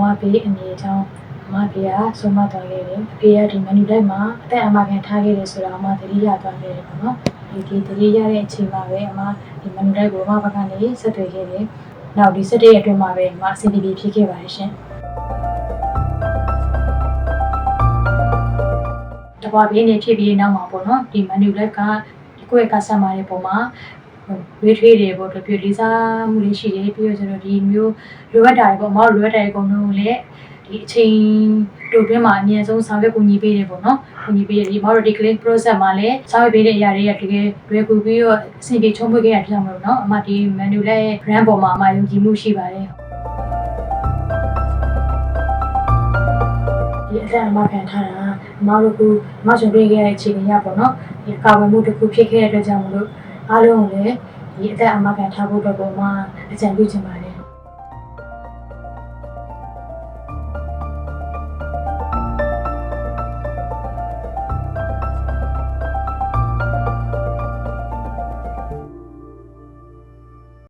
ဝဘေးအနေအကြောင်းအမဖေကဆုံးမသွားခဲ့တယ်အဖေကဒီမန်နူလိုက်မှာအသက်အမခံထားခဲ့တယ်ဆိုတာအမသတိရသွားခဲ့တယ်ပေါ့နော်ဒီဒီသတိရတဲ့အချိန်မှာပဲအမဒီမန်နူလိုက်ကိုအမဘက်ကနေဆက်သွယ်ခဲ့တယ်နောက်ဒီ17ရက်အတွင်းမှာပဲအမအစီအစီဖြစ်ခဲ့ပါတယ်ရှင်တပွားဘေးနေဖြစ်ပြီးနောက်မှာပေါ့နော်ဒီမန်နူလိုက်ကဒီကိုယ့်ရဲ့ကဆမ်မာတဲ့ပုံမှာ ရွေးထွေးတယ်ပေါ့တပြည့်လေးစားမှုလေးရှိတယ်ပြီးတော့ကျတော့ဒီမျိုးလိုအပ်တာတွေပေါ့မဟုတ်လိုအပ်တာတွေအကုန်လုံးကိုလည်းဒီအချိန်တိုတွင်းမှာအမြဲဆုံးဆောင်ရွက်ကူညီပေးတယ်ပေါ့နော်ကူညီပေးတယ်ဒီမဟုတ်ဒီ clean process မှာလည်းဆောင်ရွက်ပေးတဲ့အရာတွေကတကယ်လွယ်ကူပြီးတော့အဆင်ပြေချုံးပွေခဲ့ရတဲ့ကြောင့်မလို့နော်အမဒီ menu ရဲ့ brand ပေါ်မှာအမယုံကြည်မှုရှိပါတယ်ဒီအသက်အမခံထားတာအမတို့ကအမရှင်တွေ့ခဲ့တဲ့အခြေအနေရပေါ့နော်ဒီကာဝယ်မှုတစ်ခုဖြစ်ခဲ့တဲ့အတွက်ကြောင့်မလို့ အားလုံးကိုလည်းဒီအသက်အမခံထားဖို့အတွက်ကိုအမအကြံပြုချင်ပါတယ်